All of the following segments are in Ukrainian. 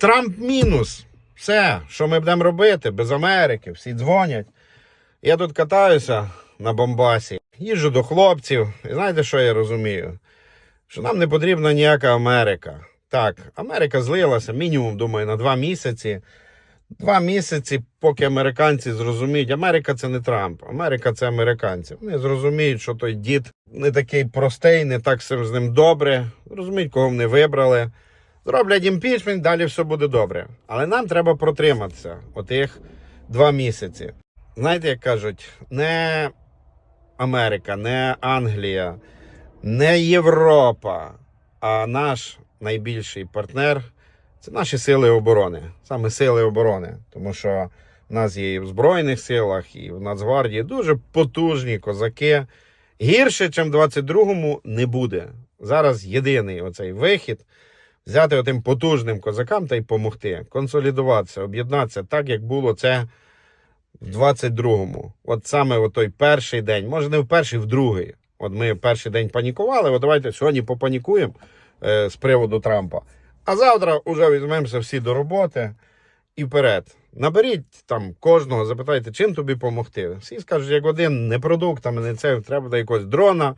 Трамп мінус. Все, що ми будемо робити без Америки, всі дзвонять. Я тут катаюся на Бомбасі, їжджу до хлопців. І знаєте, що я розумію? Що нам не потрібна ніяка Америка. Так, Америка злилася мінімум, думаю, на два місяці. Два місяці, поки американці зрозуміють, Америка це не Трамп, Америка це американці. Вони зрозуміють, що той дід не такий простий, не так з ним добре. Зрозуміють, кого вони вибрали. Зроблять імпічмент, далі все буде добре. Але нам треба протриматися отих два місяці. Знаєте, як кажуть, не Америка, не Англія, не Європа, а наш найбільший партнер це наші сили оборони. Саме сили оборони. Тому що в нас є і в Збройних силах, і в Нацгвардії дуже потужні козаки. Гірше, ніж в 22-му, не буде. Зараз єдиний оцей вихід взяти отим потужним козакам та й помогти, консолідуватися, об'єднатися так, як було це в 22-му. От саме в той перший день, може не в перший, в другий. От ми перший день панікували. От давайте сьогодні попанікуємо е, з приводу Трампа. А завтра вже візьмемося всі до роботи і вперед. Наберіть там кожного, запитайте, чим тобі допомогти. Всі скажуть, як один, не продуктами, не це, треба буде якогось дрона,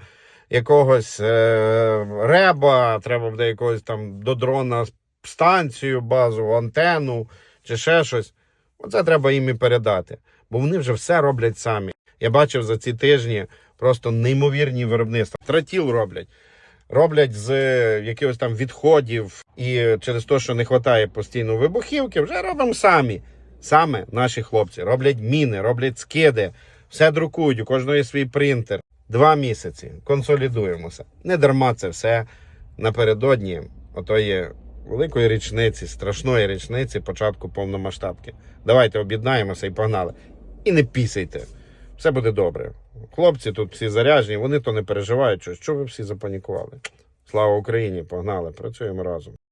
якогось е, реба, треба буде якогось там до дрона станцію, базову, антенну чи ще щось. Оце треба їм і передати. Бо вони вже все роблять самі. Я бачив за ці тижні просто неймовірні виробництва. Тратіл роблять. Роблять з е, якихось там відходів, і через те, що не вистачає постійно вибухівки, вже робимо самі. Саме наші хлопці роблять міни, роблять скиди, все друкують, у кожного є свій принтер. Два місяці консолідуємося. Не дарма це все напередодні отої великої річниці, страшної річниці початку повномасштабки. Давайте об'єднаємося і погнали. І не пісайте. Все буде добре. Хлопці тут всі заряжені, вони то не переживають, що, ви всі запанікували. Слава Україні! Погнали, працюємо разом.